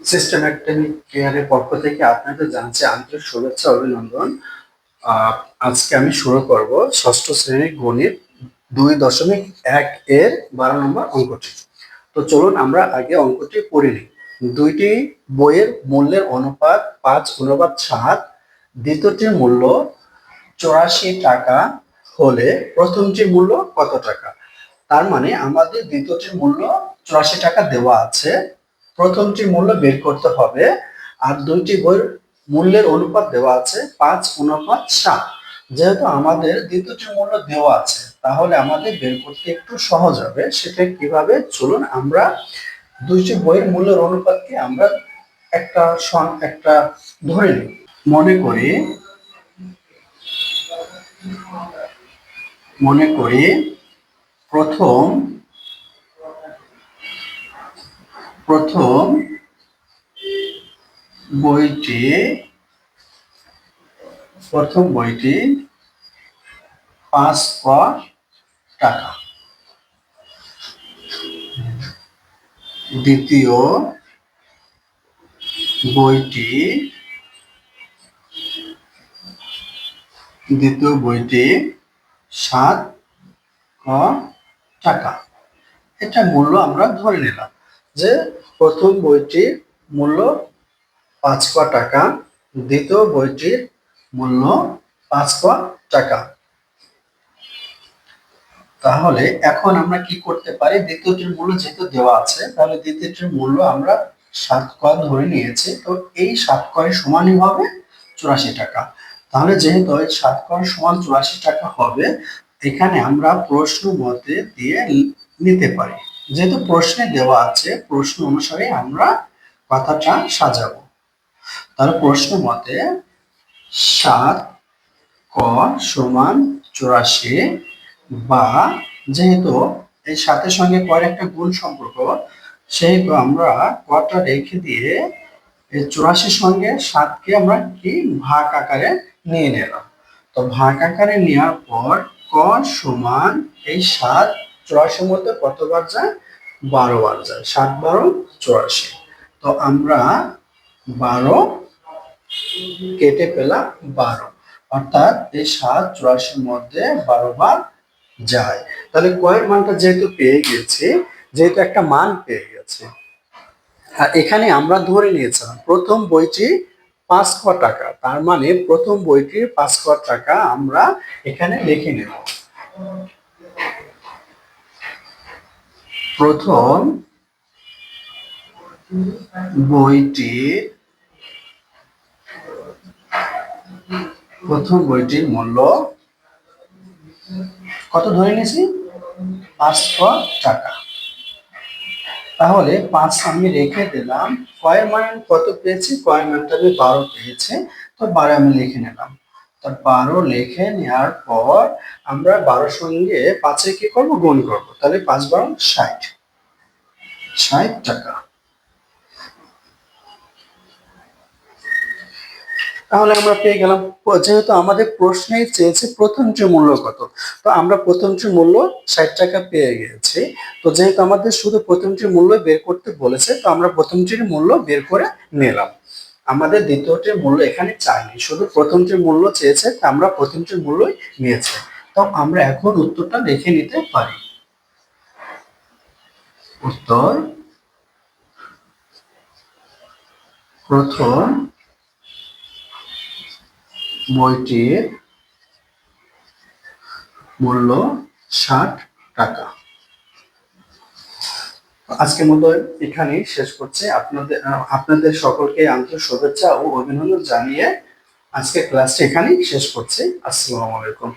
Systematic কেয়ারের পক্ষ থেকে আপনাদের জানাচ্ছি আন্তরিক শুভেচ্ছা অভিনন্দন। আজকে আমি শুরু করব ষষ্ঠ শ্রেণির গণিত দুই দশমিক এক এর বারো নম্বর অঙ্কটি। তো চলুন আমরা আগে অঙ্কটি পড়ে নিই। দুইটি বইয়ের মূল্যের অনুপাত পাঁচ অনুপাত সাত। দ্বিতীয়টির মূল্য চৌরাশি টাকা হলে প্রথমটির মূল্য কত টাকা? তার মানে আমাদের দ্বিতীয়টির মূল্য চুরাশি টাকা দেওয়া আছে। প্রথমটির মূল্য বের করতে হবে আর দুইটি বইয়ের মূল্যের অনুপাত দেওয়া আছে পাঁচ অনুপাত সাত। যেহেতু আমাদের দ্বিতীয়টির মূল্য দেওয়া আছে, তাহলে আমাদের বের করতে একটু সহজ হবে। সেটা কীভাবে? চলুন আমরা দুইটি বইয়ের মূল্যের অনুপাতকে আমরা একটা একটা ধরে নিই। মনে করি মনে করি প্রথম প্রথম বইটি প্রথম বইটি পাঁচ টাকা। দ্বিতীয় বইটি দ্বিতীয় বইটি সাত ক টাকা। এটা মূল্য আমরা ধরে নিলাম। যে প্রথম বইটির মূল্য পাঁচ ক টাকা, দ্বিতীয় বইটির মূল্য পাঁচ ক টাকা। তাহলে এখন আমরা কি করতে পারি? দ্বিতীয়টির মূল্য যেহেতু দেওয়া আছে, তাহলে দ্বিতীয়টির মূল্য আমরা সাত ক ধরে নিয়েছি। তো এই সাত কয়ের সমানই হবে চুরাশি টাকা। তাহলে যেহেতু এই সাত কর সমান চুরাশি টাকা হবে, এখানে আমরা প্রশ্ন মতে দিয়ে নিতে পারি। যেহেতু প্রশ্নে দেওয়া আছে, প্রশ্ন অনুসারে আমরা কথাটা সাজাবো। তাহলে প্রশ্ন মতে সাত ক সমান চুরাশি বা যেহেতু এই সাতের সঙ্গে কয়ের একটা গুণ সম্পর্ক, সেহেতু আমরা কটা রেখে দিয়ে এই চুরাশির সঙ্গে সাতকে আমরা কি ভাগ আকারে নিয়ে নিলাম। তো ভাগ আকারে নেওয়ার পর ক সমান এই সাত, চুরাশির মধ্যে কতবার যায়? বারো বার যায়। সাত বারো চুরাশি। তো আমরা বারো কেটে পেলাম বারো। অর্থাৎ এই সাত চুরাশির মধ্যে বারো বার যায়। তাহলে কয়ের মানটা যেহেতু পেয়ে গেছি, যেহেতু একটা মান পেয়ে গেছে, আর এখানে আমরা ধরে নিয়েছিলাম, প্রথম বইটি পাঁচ ক টাকা। তার মানে প্রথম বইটির পাঁচ ক টাকা আমরা এখানে লিখে নেব। প্রথম বইটির প্রথম বইটির মূল্য কত ধরে নিয়েছি? পাঁচশো টাকা। তাহলে পাঁচ আমি রেখে দিলাম। কয়ের মান কত পেয়েছি? কয়ের মানটা আমি বারো পেয়েছি। তো বারো আমি লিখে নিলাম। তো বারো লিখে নেওয়ার পর আমরা বারোর সঙ্গে পাঁচে কি করব? গুণ করব। তাহলে পাঁচ বারো ষাট। ষাট টাকা। তাহলে আমরা পেয়ে গেলাম। যেহেতু আমাদের প্রশ্নেই চেয়েছে প্রথমটির মূল্য কত, তো আমরা প্রথমটির মূল্য ষাট টাকা পেয়ে গেছি। তো যেহেতু আমাদের শুধু প্রথমটির মূল্য বের করতে বলেছে, তো আমরা প্রথমটির মূল্য বের করে নিলাম। আমাদের দ্বিতীয়টির মূল্য এখানে চাইনি। শুধু প্রথমটির মূল্য চেয়েছে, তা আমরা প্রথমটির মূল্যই নিয়েছে। তো আমরা এখন উত্তরটা দেখে নিতে পারি। উত্তর, প্রথম বইটির মূল্য ষাট টাকা। আজকের মতো এখানেই শেষ করছে। আপনাদের আপনাদের সকলকে আন্তরিক শুভেচ্ছা ও অভিনন্দন জানিয়ে আজকে ক্লাসটি এখানেই শেষ করছি। আসসালামু আলাইকুম।